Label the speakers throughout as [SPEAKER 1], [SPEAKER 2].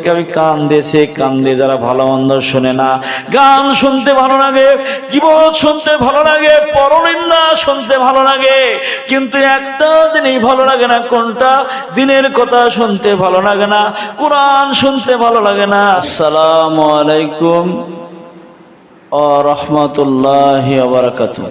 [SPEAKER 1] থেকে আমি কান দিয়েছি কান দিয়ে যারা ভালো মন্দ শোনে না, গান শুনতে ভালো লাগে, গিবত শুনতে ভালো লাগে, পরনিন্দা শুনতে ভালো লাগে, কিন্তু একটা জিনিস ভালো লাগে না, কোনটা? দিনের কথা শুনতে ভালো লাগে না, কোরআন শুনতে ভালো লাগে না। আসসালামু আলাইকুম ও রহমতুল্লাহ বারাকাতুহ।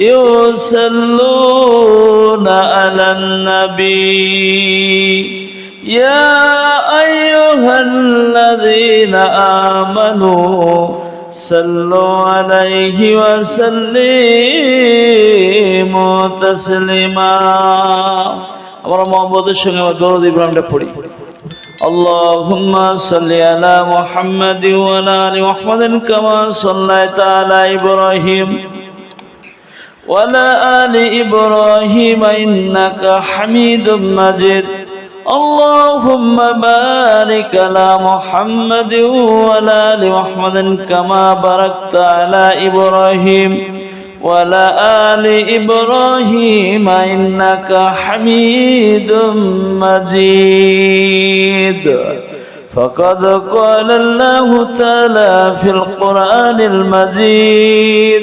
[SPEAKER 1] يصلون على النبي يا أيها الذين آمنوا صلوا عليه وسلموا تسليما আমরা মোহাম্মদের সঙ্গে আমার দরদ ইব্রাহিমটা পড়ি اللهم صل على محمد وعلى ال محمد كما صليت على ابراهيم وعلى ال ابراهيم انك حميد مجيد اللهم بارك على محمد وعلى ال محمد كما باركت على ابراهيم وعلى آل إبراهيم إنك حميد مجيد فقد قال الله تعالى في القرآن المجيد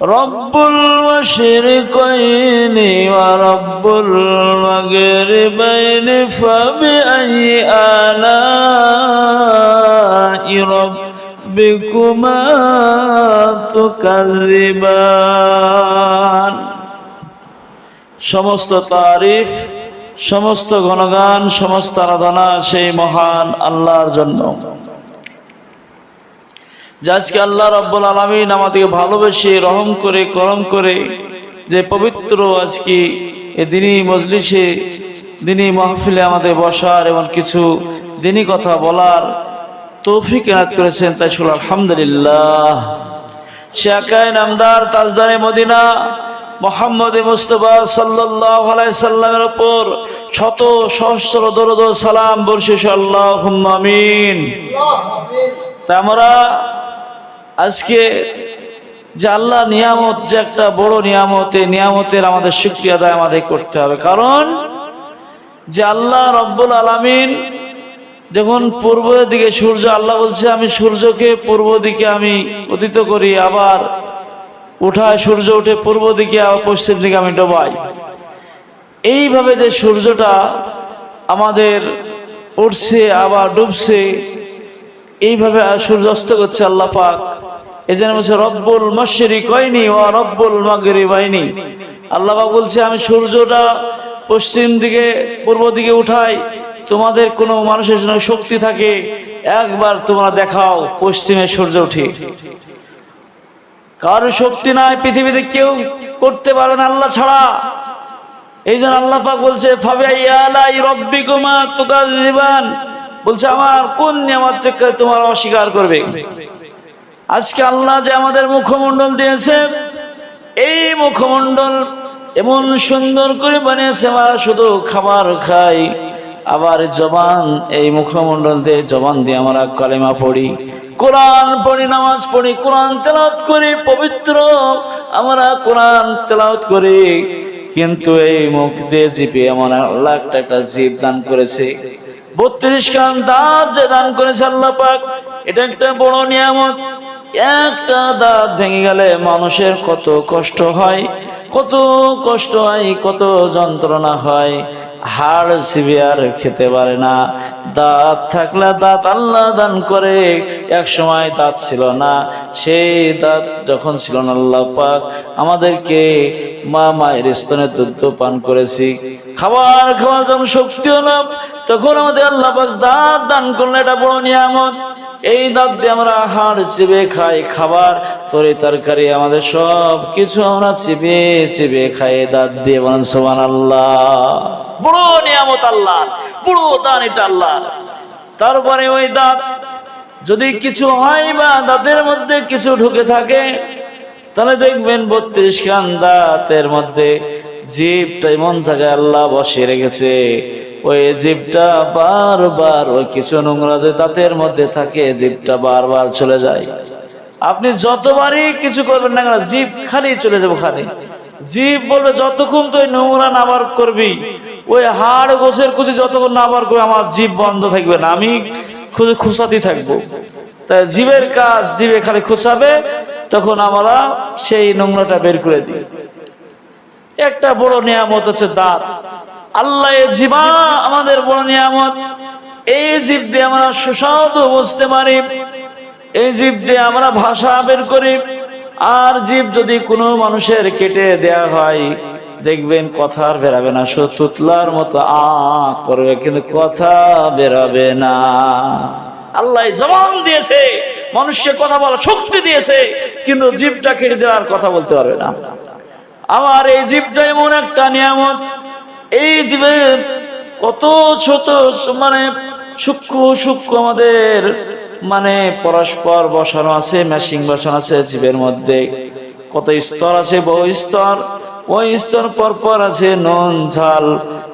[SPEAKER 1] رب المشرقين ورب المغربين فبأي آلاء ربكما تكذبان সমস্ত তারিফ সমস্ত গণগান সমস্ত আরাধনা সেই মহান আল্লাহর জন্য যে আজকে আল্লাহ রব্বুল আলমিন আমাদেরকে ভালোবেসে রহম করে, করম করে যে পবিত্র আজকে এ দিনই মজলিসে, দিনই মাহফিলে আমাদের বসার এবং কিছু দিনই কথা বলার তৌফিক এনাত করেছেন, তাই শুল আলহামদুলিল্লাহ। একাই নামদার তাজদারে মদিনা, মোহাম্মদ মুস্তফা সাল্লাহ সাল্লামের ওপর শত সহস্র দরদ সালাম বর্ষিস আল্লাহ আমিন। তা আমরা আজকে যে আল্লাহ নিয়ামত, যে একটা বড় নিয়ামত, এই নিয়ামতের আমাদের শুক্রিয়া আদায় আমাদের করতে হবে। কারণ যে আল্লাহ রব্বুল আলমিন যখন পূর্ব দিকে সূর্য, আল্লাহ বলছে, আমি সূর্যকে পূর্ব দিকে আমি উদিত করি, আবার উঠায় সূর্য, উঠে পূর্ব দিকে, আবার পশ্চিম দিকে আমি ডোবাই। এইভাবে যে সূর্যটা আমাদের উঠছে, আবার ডুবছে এইভাবে সূর্য অস্ত করছে আল্লাহ পাক। এই জন্য বলছে, রব্বুল মশরি কয়নি ও রব্বুল মাগরি বাইনি আল্লাহ পাক বলছে, আমি সূর্যটা পশ্চিম দিকে, পূর্ব দিকে উঠাই। তোমাদের কোনো মানুষের জন্য শক্তি থাকে, একবার তোমরা দেখাও, পশ্চিমে সূর্য উঠে কারও শক্তি নাই, পৃথিবীতে কেউ করতে পারে না আল্লাহ ছাড়া। এই জন্য আল্লাহ পাক বলছে রব্বিকুমা তুকাযিবান। বলছে, আমার কোন নিয়ামত তোমার অস্বীকার করবে? আজকে আল্লাহ যে আমাদের মুখমণ্ডল দিয়েছে, এই মুখমণ্ডল এমন সুন্দর করে বানিয়েছে, আমরা শুধু খাবার খাই, আবার জবান, এই মুখমণ্ডল দিয়ে জবান দিয়ে আমরা কলেমা পড়ি, কোরআন পড়ি, নামাজ পড়ি, কোরআন তেলাওয়াত করি, পবিত্র, আমরা কোরআন তেলাওয়াত করি। কিন্তু এই মুখ দিয়ে জিপে এমন আল্লাহ একটা জিপ দান করেছে। বত্রিশ খান দাঁত যে দান করেছে আল্লাহ পাক, এটা একটা বড় নিয়ামত। একটা দাঁত ভেঙে গেলে মানুষের কত কষ্ট হয়, কত কষ্ট হয়, কত যন্ত্রণা হয়। হাড় সিবিয়ার খেতে পারে না। দাঁত থাকলে দাঁত আল্লাহ দান করে, এক সময় দাঁত ছিল না। সেই দাঁত যখন ছিল না, আল্লাহ পাক আমাদেরকে মা মায়ের স্তনে দুধ পান করেছি। খাবার খাওয়ার যখন শক্তি হলো তখন আমাদের আল্লাহ পাক দাঁত দান করলে এটা বড় নিয়ামত। এই দাঁত দিয়ে আমরা হাড় চিবে খাই, খাবার, তরি তরকারি, আমাদের সব কিছু আমরা চেপে চেপে খাই দাঁত দিয়ে বলেন সোমান আল্লাহ বড় নিয়ামত আল্লাহ বড় দান এটা আল্লাহ তারপরে ওই দাঁত, যদি কিছু হয় বা দাঁতের মধ্যে কিছু ঢুকে থাকে, তাহলে দেখবেন বত্রিশ খান দাঁতের মধ্যে জীবটা এমন জায়গায় আল্লাহ বসিয়ে রেখেছে। ওই জীবটা বারবার, ওই কিছু নোংরা যে দাঁতের মধ্যে থাকে, জীবটা বারবার চলে যায়। আপনি যতবারই কিছু করবেন না জীব খালি চলে যাব খালি। জীব বলবে, যতক্ষণ তুই নোংরা নাবার করবি, ওই হাড় গোছের কুচি যতক্ষণ নাবার করবে, আমার জীব বন্ধ থাকবে না, আমি খুঁজে খুঁচাতে থাকব। তাই জীবের কাজ, জীবে খালি খুঁচাবে, তখন আমরা সেই নোংরাটা বের করে দিই। একটা বড় নিয়ামত হচ্ছে দাঁত। আল্লাহ জীবা আমাদের বড় নিয়ামত। এই জীব দিয়ে আমরা সুস্বাদু বুঝতে পারি। এই জীব দিয়ে আমরা ভাষা বের করি। আর জীব যদি কোনো মানুষের কেটে দেয়া হয়, দেখবেন কথা আর বেরাবে না। তুতলার মতো আ করবে, কিন্তু কথা বেরাবে না। আল্লাহ জবান দিয়েছে মানুষকে কথা বলার শক্তি দিয়েছে, কিন্তু জীবটা কেটে দেওয়ার কথা বলতে পারবে না। আমার এই জীবটা এমন একটা নিয়ামত এই জীবের কত ছোট মানে সূক্ষ্ম সূক্ষ্ম আমাদের মানে পরস্পর বসানো আছে মেশিং বসানো আছে জীবের মধ্যে। কত স্তর আছে, বহু স্তর। ওই স্তর পর পর আছে নুন, ঝাল,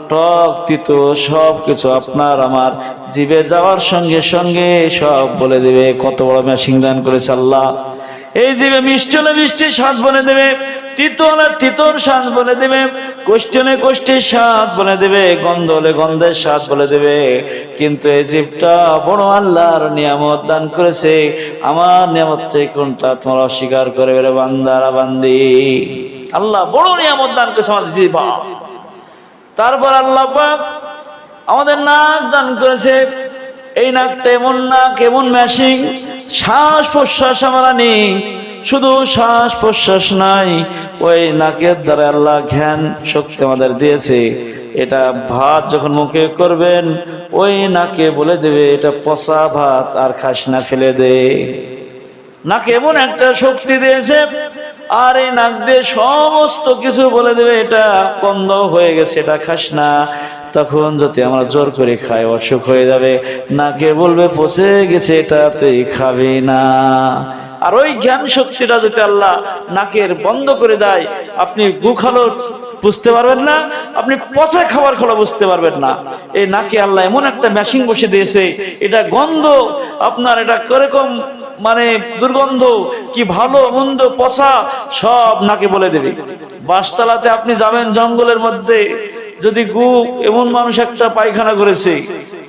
[SPEAKER 1] টক, তিতো সব কিছু আপনার, আমার। জীবে যাওয়ার সঙ্গে সঙ্গে সব বলে দেবে কত বড় মেশিং দান করেছে আল্লাহ। এই জীবে মিষ্টি হলে মিষ্টির বলে দেবে তিতো হলে তিতোর স্বাদ বলে দেবে কোষ্ঠী হলে কোষ্ঠীর স্বাদ বলে দেবে গন্ধ হলে গন্ধের স্বাদ বলে দেবে। কিন্তু এই জীবটা বড় আল্লাহর নিয়ামত দান করেছে। আমার নিয়ামত থেকে কোনটা তোমরা অস্বীকার করে বেড়ে বান্দারা, বান্দি? আল্লাহ বড় নিয়ামত দান করেছে আমাদের জীবা। তারপর আল্লাহ আমাদের নাক দান করেছে। এই নাকটা এমন নাক, এমন মেশিন শ্বাস প্রশ্বাস আমরা নেই। শুধু শ্বাস প্রশ্বাস নাই। ওই নাকের দ্বারা আল্লাহ জ্ঞান, শক্তি আমাদের দিয়েছে। এটা ভাত যখন মুখে করবেন, ওই নাকে বলে দেবে, এটা পচা ভাত, আর খাস না, ফেলে দে। নাকে এমন একটা শক্তি দিয়েছে, আর এই নাক দিয়ে সমস্ত কিছু বলে দেবে, এটা বন্ধ হয়ে গেছে, এটা খাস না। তখন যদি আমরা জোর করে খাই, অসুখ হয়ে যাবে। নাকে বলবে, পচে গেছে এটা তুই খাবি না। আর ওই জ্ঞান শক্তিটা যদি আল্লাহ নাকের বন্ধ করে দেয়, আপনি গু খালো বুঝতে পারবেন না, আপনি পচা খাবার খালো বুঝতে পারবেন না। এই নাকে আল্লাহ এমন একটা মেশিন বসে দিয়েছে, এটা গন্ধ আপনার এটা কীরকম মানে দুর্গন্ধ, কি ভালো, মন্দ, পচা, সব নাকে বলে দেবে। বাসতলাতে আপনি যাবেন জঙ্গলের মধ্যে যদি গু এমন মানুষ একটা পায়খানা করেছে,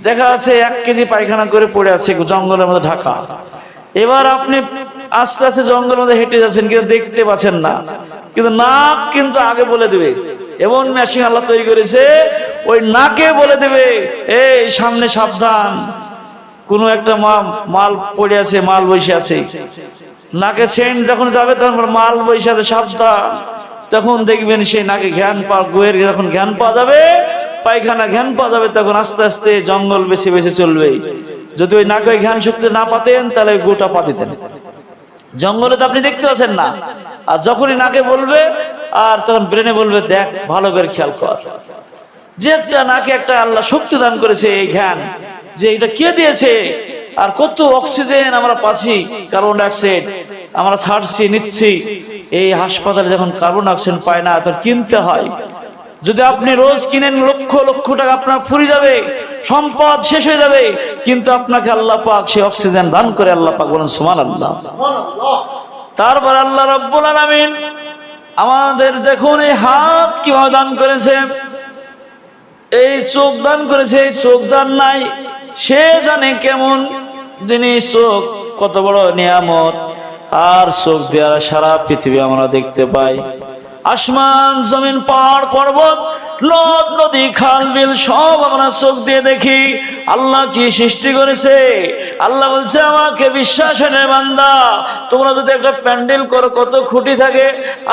[SPEAKER 1] দেখা আছে এক কেজি পায়খানা করে পড়ে আছে জঙ্গলের মধ্যে ঢাকা। এবার আপনি আস্তে আস্তে জঙ্গলের মধ্যে হেঁটে যাচ্ছেন, কিন্তু দেখতে পাচ্ছেন না। কিন্তু নাক কিন্তু আগে বলে দেবে। এমন মেশিন আল্লাহ তৈরি করেছে, ওই নাকে বলে দেবে, এই, সামনে সাবধান। কোনো একটা মাল পড়ে আছে, মাল বসে আছে। নাকে সেন্ট যখন যাবে, তখন মাল বসে আছে, সাবধান। তখন দেখবেন সেই নাকে জ্ঞান গোয়ের যখন জ্ঞান পাওয়া যাবে, পায়খানা জ্ঞান পাওয়া যাবে, তখন আস্তে আস্তে জঙ্গল বেশি বেশি চলবে যদি ওই নাকে জ্ঞান শক্তি না পাতেন, তাহলে গোটা পা দিতেন। জঙ্গলে তো আপনি দেখতে পাচ্ছেন না। আর যখনই নাকে বলবে, আর তখন ব্রেনে বলবে, দেখ, ভালো করে খেয়াল কর। যে একটা নাকে একটা আল্লাহ শক্তি দান করেছে এই জ্ঞান যে এটা কে দিয়েছে? আর কত অক্সিজেন আমরা পাচ্ছি, কার্বন ডাইঅক্সাইড। আমরা ছাড়ছি, নিচ্ছি। এই হাসপাতালে যখন কার্বন ডাইঅক্সাইড পায় না তখন কিনতে হয়। যদি আপনি রোজ কিনেন, লক্ষ লক্ষ টাকা আপনার ফুরি যাবে, সম্পদ শেষ হয়ে যাবে। কিন্তু আপনাকে আল্লাহ পাক সেই অক্সিজেন দান করে আল্লাহ পাক বলেন সুমান আল্লাহ তারপর আল্লাহ রব্বুল আলামিন আমাদের দেখুন এই হাত কীভাবে দান করেছে। এই চোখ দান করেছে, এই চোখ দান নাই, সে জানে কেমন জিনিস। চোখ কত বড় নিয়ামত। আর চোখ দেওয়ার সারা পৃথিবী আমরা দেখতে পাই। আসমান, জমিন, পাহাড়, পর্বত নদ নদী, খাল, বিল সব আমরা চোখ দিয়ে দেখি। আল্লাহ কি সৃষ্টি করেছে? আল্লাহ বলছে, আমাকে বিশ্বাস এনে বান্দা। তোমরা যদি একটা প্যান্ডেল করো, কত খুঁটি থাকে।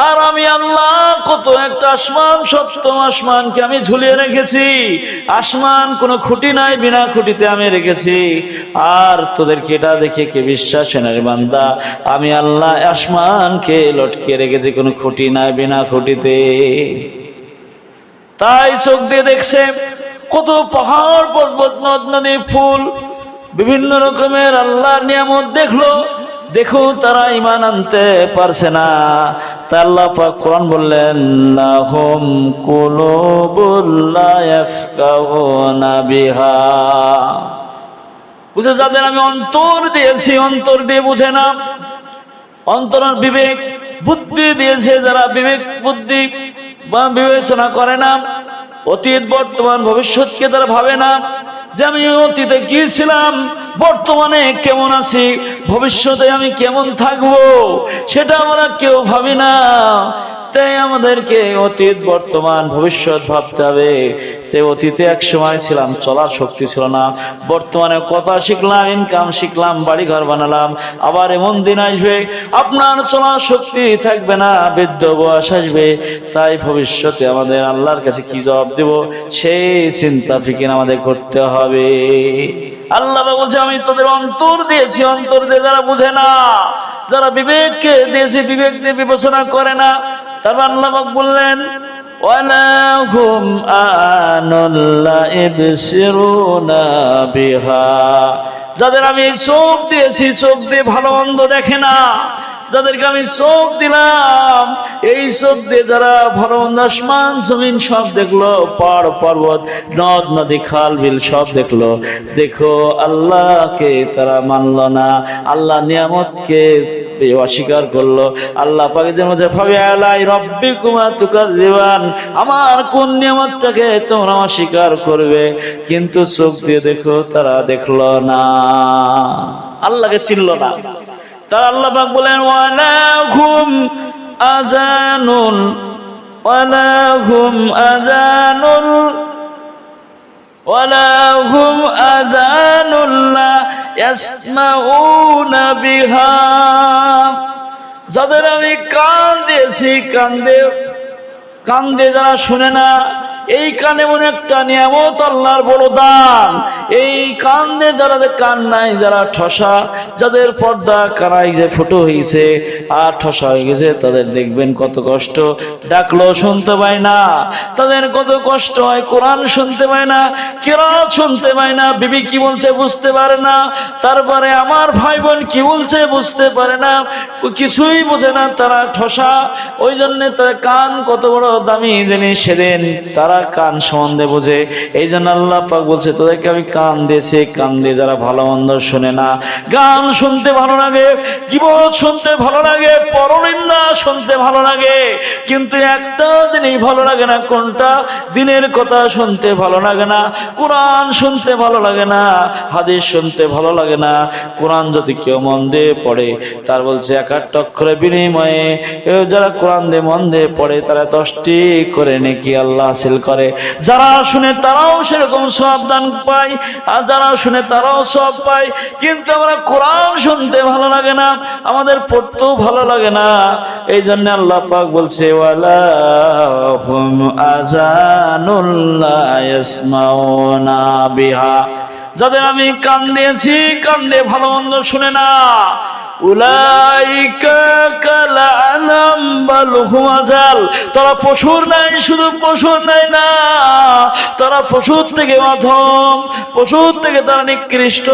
[SPEAKER 1] আর আমি আল্লাহ, কত একটা আসমান, সপ্তম আসমানকে আমি ঝুলিয়ে রেখেছি। আসমান কোনো খুঁটি নাই, বিনা খুঁটিতে আমি রেখেছি। আর তোদেরকে এটা দেখে কে বিশ্বাস এনে বান্দা? আমি আল্লাহ আসমানকে লটকে রেখেছি, কোনো খুঁটি নাই, বিনা খুঁটিতে। তাই চোখ দিয়ে দেখছে কত পাহাড় পর্বত, নদ, নদী, ফুল, বিভিন্ন রকমের আল্লাহর নিয়ামত দেখল। দেখো তারা ইমান আনতে পারছে না। তা আল্লাহ কোরআন বললেন বুঝে যাদের আমি অন্তর দিয়েছি, অন্তর দিয়ে বুঝে না। অন্তরের বিবেক, বুদ্ধি দিয়েছে যারা বিবেক, বুদ্ধি বা বিবেচনা করে না। অতীত বর্তমান ভবিষ্যৎকে তারা ভাবে না যে আমি অতীতে গিয়েছিলাম বর্তমানে কেমন আছি, ভবিষ্যতে আমি কেমন থাকব, সেটা আমরা কেউ ভাবি না। তাই আমাদেরকে অতীত, বর্তমান, ভবিষ্যৎ ভাবতে হবে। তাই অতীতে এক সময় ছিলাম, চলার শক্তি ছিল না। বর্তমানে কথা শিখলাম ইনকাম শিখলাম বাড়ি ঘর বানালাম। আবার এমন দিন আসবে, আপনার চলার শক্তি থাকবে না, বৃদ্ধ বয়স আসবে। তাই ভবিষ্যতে আমাদের আল্লাহর কাছে কি জবাব দেব? সেই চিন্তা ফিকির আমাদের করতে হবে। আল্লাহ বলছে, আমি তোদের অন্তর দিয়েছি, অন্তর দিয়ে যারা বুঝে না, যারা বিবেককে দিয়েছি, বিবেক দিয়ে বিবেচনা করে না তারপর আল্লাহ বললেন বিহা। যাদের আমি চোখ দিয়েছি, চোখ দিয়ে ভালো মন্দ দেখে না যাদেরকে আমি চোখ দিলাম, এই চোখ দিয়ে যারা ভালো আসমান, জমিন সব দেখল, পাহাড়, পর্বত, নদ, নদী, খাল, বিল সব দেখল। দেখো, আল্লাহকে তারা মানলো না। আল্লাহ নিয়ামতকে অস্বীকার করল। আল্লাহ পাকে আমার কোন নিয়ামতটাকে তোমরা অস্বীকার করবে? কিন্তু চোখ দিয়ে দেখো, তারা দেখল না। আল্লাহকে চিনল না। তারা আল্লাহ বলেন, ওয়ালা ঘুম আজানুন, ওয়ালা ঘুম আজানুল, ওয়ালা ঘুম আজানুল্লাহ ইয়াসমাউনা বিহা। যাদের আমি কান দিয়েছি কান্দে কান্দে যারা শুনে না এই কান এমন একটা নিয়ামত আল্লাহর বড় দান। এই কান দিয়ে যারা যে কান নাই যারা ঠসা, যাদের পর্দা কানাই যে ফুটো হয়েছে আর ঠসা হয়ে গেছে, তাদের দেখবেন কত কষ্ট। ডাকলো শুনতে পায় না, তাদের কত কষ্ট হয়, কোরআন শুনতে পায় না, কেরাত শুনতে পায় না, বিবি কি বলছে বুঝতে পারে না, তারপরে আমার ভাই বোন কি বলছে বুঝতে পারে না কিছুই বোঝে না, তারা ঠসা ওই জন্য তার কান কত বড় দামি জিনিস সেদিন তারা কান সম্বন্ধে বোঝে। এই জন্য আল্লাহ পাক বলছে, তোদেরকে আমি কান দিয়েছি কান দিয়ে যারা ভালো মন্দ শোনে না। গান শুনতে ভালো লাগে, গিবত শুনতে ভালো লাগে, পরনিন্দা শুনতে ভালো লাগে, কিন্তু একটা জিনিস ভালো লাগে না, কোনটা? দিনের কথা শুনতে ভালো লাগে না, কোরআন শুনতে ভালো লাগে না, হাদিস শুনতে ভালো লাগে না। কোরআন যদি কেউ মন দিয়ে পড়ে, তার বলছে এক আট অক্ষরে বিনিময়ে যারা কোরআন দিয়ে মন দিয়ে পড়ে, তারা দশটি করে নাকি আল্লাহ হাসিল করে। যারা শুনে তারাও সেরকম সব দান পায়, আর যারা শুনে তারাও সব পায়। কিন্তু আমরা কোরআন শুনতে ভালো লাগে না, আমাদের পড়তেও ভালো লাগে না। এই জন্য আল্লাহ পাক বলছে বিহা। যাদের আমি কান দিয়েছি, কান দিয়ে ভালো মন্দ শুনে না। তারা পশুর নাই, শুধু পশুর নাই না, তারা পশুর থেকে মাধ্যম পশুর থেকে তারা নিকৃষ্ট,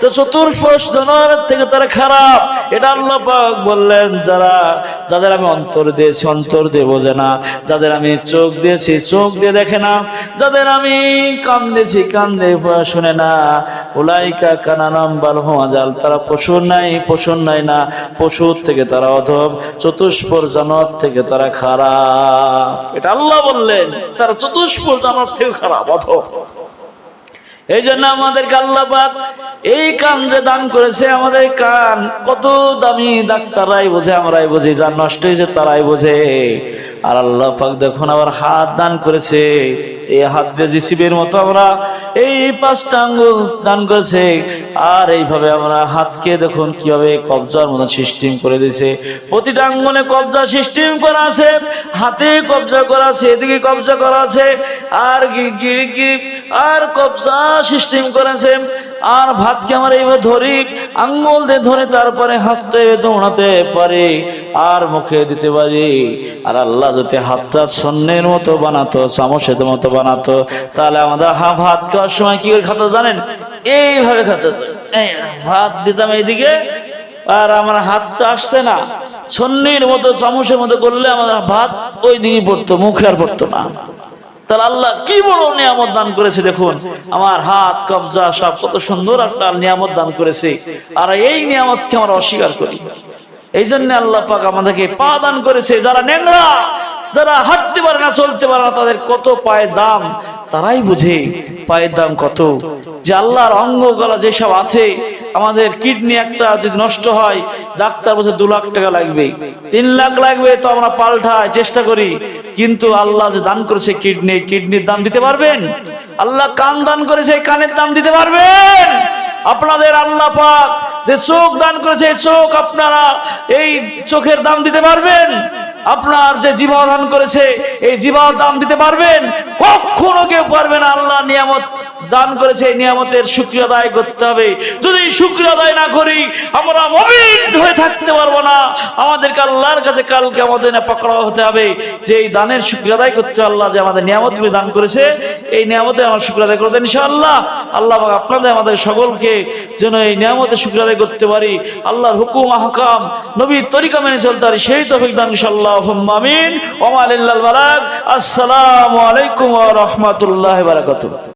[SPEAKER 1] তো চতুর্ফশ জনের থেকে তারা খারাপ। এটা আল্লাহ বললেন, যারা, যাদের আমি অন্তর দিয়েছি, অন্তর দিয়ে বোঝে না। যাদের আমি চোখ দিয়েছি, চোখ দিয়ে দেখে না। যাদের আমি কান দিয়েছি, কান দিয়ে শুনে না। উলাইকা কানানাম বালহমাজাল তারা পশুর নাই পশুর নাই না, পশুর থেকে তারা অধব, চতুষ্পর জানোয়ার থেকে তারা খারাপ। এটা আল্লাহ বললেন, তারা চতুষ্পর জানোয়ার থেকে খারাপ, অধব। এই জন্য আমাদেরকে আল্লাহ পাক এই কান যে দান করেছে, আমাদের কান কত দামি ডাক্তাররাই বোঝে, আমরাই বুঝি, যার নষ্ট হয়েছে তারাই বোঝে। আর আল্লাহ পাক দেখুন আবার হাত দান করেছে। এই হাত দিয়ে জিসিবের মতো আমরা এই পাঁচটা আঙ্গুল দান করেছে। আর এইভাবে আমরা হাতকে দেখুন কীভাবে কবজার মতো সিস্টেম করে দিয়েছে। প্রতিটা আঙ্গুলে কবজা সিস্টেম করা আছে, হাতে কবজা করা আছে, এদিকে কবজা করা আছে, আর গি- গি- গি- আর কবজা সিস্টেম করেছে আর ভাতকে আমরা এইভাবে ধরি, আঙ্গুল দিয়ে ধরে তারপরে হাতটা দৌড়াতে পারি, আর মুখে দিতে পারি। আর আল্লাহ যদি হাতটা সন্ন্যের মতো বানাতো, চামচের মতো বানাতো, তাহলে আমাদের হা ভাত খাওয়ার সময় কি করে খাতো জানেন? এইভাবে খাতো। ভাত দিতাম এইদিকে, আর আমার হাত তো আসছে না। সন্নির মতো, চামচের মতো করলে আমাদের ভাত ওই দিকে পড়তো, মুখে আর পড়তো না। তাহলে আল্লাহ কি বড় নিয়ামত দান করেছে দেখুন। আমার হাত, কবজা সব কত সুন্দর একটা নিয়ামত দান করেছে। আর এই নিয়ামতকে আমরা অস্বীকার করি। এই জন্য আল্লাহ পাক আমাদেরকে পা দান করেছে। যারা নেংরা যারা হাঁটতে পারে না, চলতে পারে না, তাদের কত পায়ের দাম? তারাই বুঝে পায়ের দাম কত। যে আল্লাহর অঙ্গ গলা যেসব আছে, আমাদের কিডনি একটা যদি নষ্ট হয়, ডাক্তার বলছে দু লাখ টাকা লাগবে। তিন লাখ লাগবে তো আমরা পাল্টায় চেষ্টা করি। কিন্তু আল্লাহ যে দান করেছে কিডনি, কিডনির দাম দিতে পারবেন? আল্লাহ কান দান করেছে, কানের দাম দিতে পারবেন? আপনাদের আল্লাহ পাক যে চোখ দান করেছে চোখ আপনারা এই চোখের দাম দিতে পারবেন? আপনার যে জীবা দান করেছে, এই জীবার দাম দিতে পারবেন? কখনো কেউ পারবে না আল্লাহ নিয়ামত দান করেছে, এই নিয়ামতের শুক্রিয়া আদায় করতে হবে। যদি শুক্রিয়া আদায় না করি, আমরা মবিন হয়ে থাকতে পারব না। আমাদেরকে আল্লাহর কাছে কালকে আমাদের পকড়া হতে হবে। যে এই দানের শুক্রিয়া আদায় করতে আল্লাহ যে আমাদের নিয়ামতগুলি দান করেছে, এই নিয়ামতে আমার শুক্রিয়া আদায় করতে ইনশাআল্লাহ। আল্লাহ পাক আপনাদের, আমাদের সকলকে যেন এই নিয়ামতের শুক্রিয়া আদায় করতে পারি। আল্লাহর হুকুম, আহকাম, নবীর তরিকা মেনে চলতে পারি, সেই তফিক দান ইনশাআল্লাহ। আমিন। আলিল্লাল বালাগ। আসসালামু আলাইকুম ওয়া রাহমাতুল্লাহি ওয়া